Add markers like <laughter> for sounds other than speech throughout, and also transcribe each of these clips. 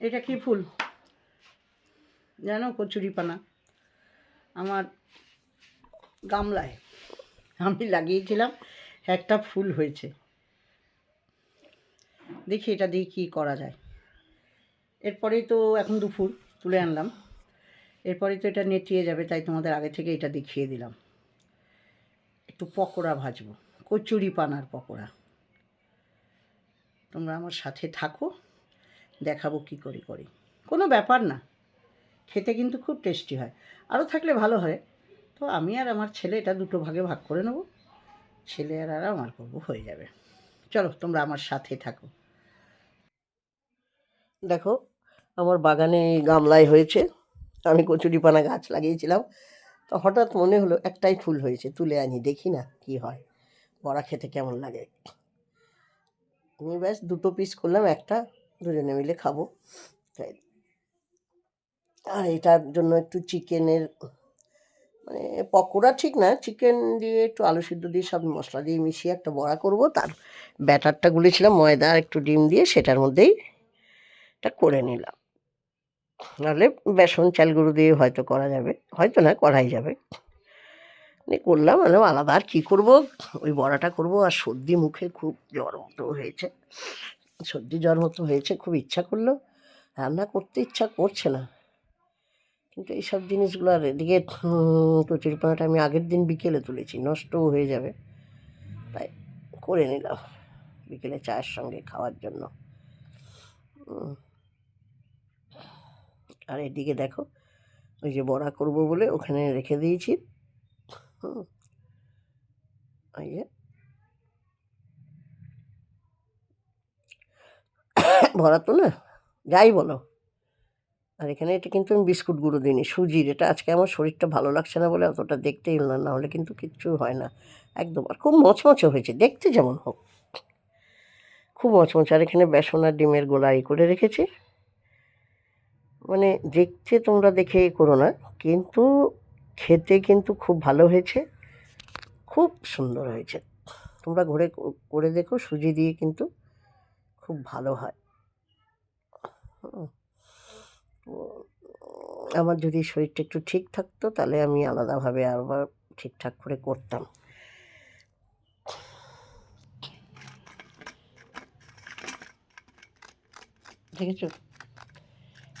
এটা কি ফুল? জানো, কচুরিপানা। আমার গামলায় আমি লাগিয়েছিলাম, একটা ফুল হয়েছে। দেখি এটা দিয়ে কী করা যায়। এরপরেই তো এখন দুপুর, তুলে আনলাম। এরপরেই তো এটা নেটিয়ে যাবে, তাই তোমাদের আগে থেকে এটা দেখিয়ে দিলাম। একটু পকোড়া ভাজবো কচুরি পানার পকোড়া। তোমরা আমার সাথে থাকো। দেখাবো কী করে করি। কোনো ব্যাপার না। খেতে কিন্তু খুব টেস্টি হয়। আরও থাকলে ভালো হয়। তো আমি আর আমার ছেলে এটা দুটো ভাগে ভাগ করে নেব। ছেলে আর আর আমার করব হয়ে যাবে। চলো তোমরা আমার সাথে থাকো। দেখো, আমার বাগানে গামলায় হয়েছে। আমি কচুরিপানা গাছ লাগিয়েছিলাম। তো হঠাৎ মনে হলো একটাই ফুল হয়েছে, তুলে আনি, দেখি না কি হয়। বড়া খেতে কেমন লাগে। আমি ব্যাস দুটো পিস করলাম, একটা দুজনে মিলে খাব। তাই। আর এটার জন্য একটু চিকেনের মানে পকোড়া ঠিক না, চিকেন দিয়ে একটু আলু সিদ্ধ দিয়ে সব মশলা দিয়ে মিশিয়ে একটা বড়া করব। তার ব্যাটারটা গুলেছিলাম, ময়দা আর একটু ডিম দিয়ে সেটার মধ্যেই এটা করে নিলাম। নাহলে বেসন, চাল গুঁড়ো দিয়ে হয়তো করা যাবে, হয়তো না, করাই যাবে। মানে করলাম মানে আলাদা। আর কী করব? ওই বড়াটা করব। আর সর্দি মুখে খুব জ্বর মতো হয়েছে। সর্দি জ্বর মতো হয়েছে, খুব ইচ্ছা করল। রান্না করতে ইচ্ছা করছে না। কিন্তু এইসব জিনিসগুলো আর এদিকে কচুরিপানাটা আমি আগের দিন বিকেলে তুলেছি, নষ্টও হয়ে যাবে। তাই করে নিলাম, বিকেলে চায়ের সঙ্গে খাওয়ার জন্য। আর এদিকে দেখো, ওই যে বড়া করব বলে ওখানে রেখে দিয়েছি। হুম। ওই যে <coughs> ভরা তো না যাই বলো। আর এখানে এটা কিন্তু আমি বিস্কুট গুঁড়ো দিইনি, সুজির। এটা আজকে আমার শরীরটা ভালো লাগছে না বলে অতটা দেখতেই হলো না হলে কিন্তু কিচ্ছু হয় না। একদম, আর খুব মচমচে হয়েছে, দেখতে যেমন হোক। খুব মচমচে, আর এখানে বেসন আর ডিমের গোলা এই করে রেখেছি। মানে দেখতে তোমরা দেখে এ করো না, কিন্তু খেতে কিন্তু খুব ভালো হয়েছে, খুব সুন্দর হয়েছে। তোমরা ঘরে, করে দেখো, সুজি দিয়ে কিন্তু খুব ভালো হয়। আমার যদি শরীরটা একটু ঠিক থাকতো, তাহলে আমি আলাদাভাবে আবার ঠিকঠাক করে করতাম। দেখেছ?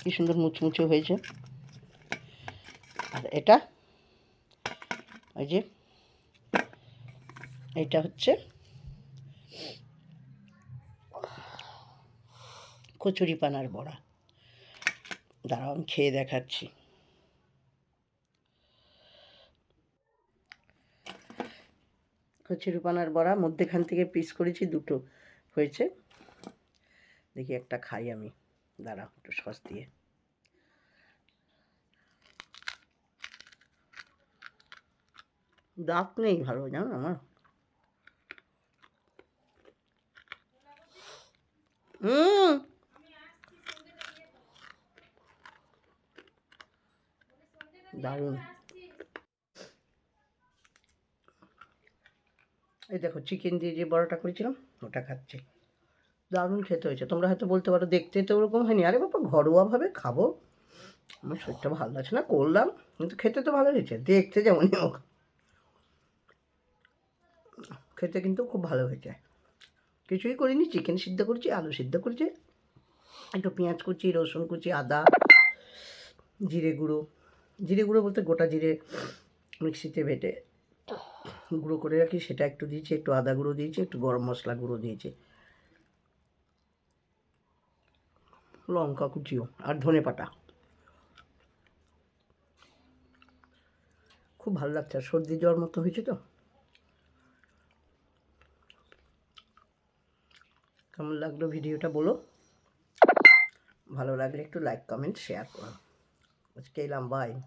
কি সুন্দর মুচমুচে হয়েছে। আর এটা, ওই যে, এটা হচ্ছে কচুরি পানার বড়া। দাঁড়াও, আমি খেয়ে দেখাচ্ছি। কচুরি পানার বড়া, মধ্যেখান থেকে পিস করেছি, দুটো হয়েছে। দেখি একটা খাই আমি। দাঁড়াও, একটু সস দিয়ে। দাঁত নেই ভালো, জানো আমার? হুম দারুণ। এই দেখো চিকেন দিয়ে যে বড়াটা করেছিলাম, ওটা খাচ্ছি। দারুণ খেতে হয়েছে। তোমরা হয়তো বলতে পারো, দেখতে তো ওরকম হয়নি। আরে বাবা, ঘরোয়াভাবে খাব? আমার শরীরটা ভালো লাগছে না, করলাম, কিন্তু খেতে তো ভালো হয়েছে। দেখতে যেমনই হোক। খেতে কিন্তু খুব ভালো হয়েছে। কিছুই করিনি চিকেন সিদ্ধ করছি, আলু সিদ্ধ করছি। একটু পেঁয়াজ কুচি, রসুন কুচি, আদা, জিরে গুঁড়ো। জিরে গুঁড়ো বলতে গোটা জিরে মিক্সিতে বেটে গুঁড়ো করে রাখি, সেটা একটু দিয়েছি, একটু আদা গুঁড়ো দিয়েছি, একটু গরম মশলা গুঁড়ো দিয়েছি। লঙ্কা কুচিও আর ধনে পাতা। খুব ভালো লাগছে, আর সর্দি জ্বর মতো হয়েছে তো? কেমন লাগল ভিডিওটা বলো? ভালো লাগলে একটু লাইক কমেন্ট শেয়ার করো। was Kaylan Vine.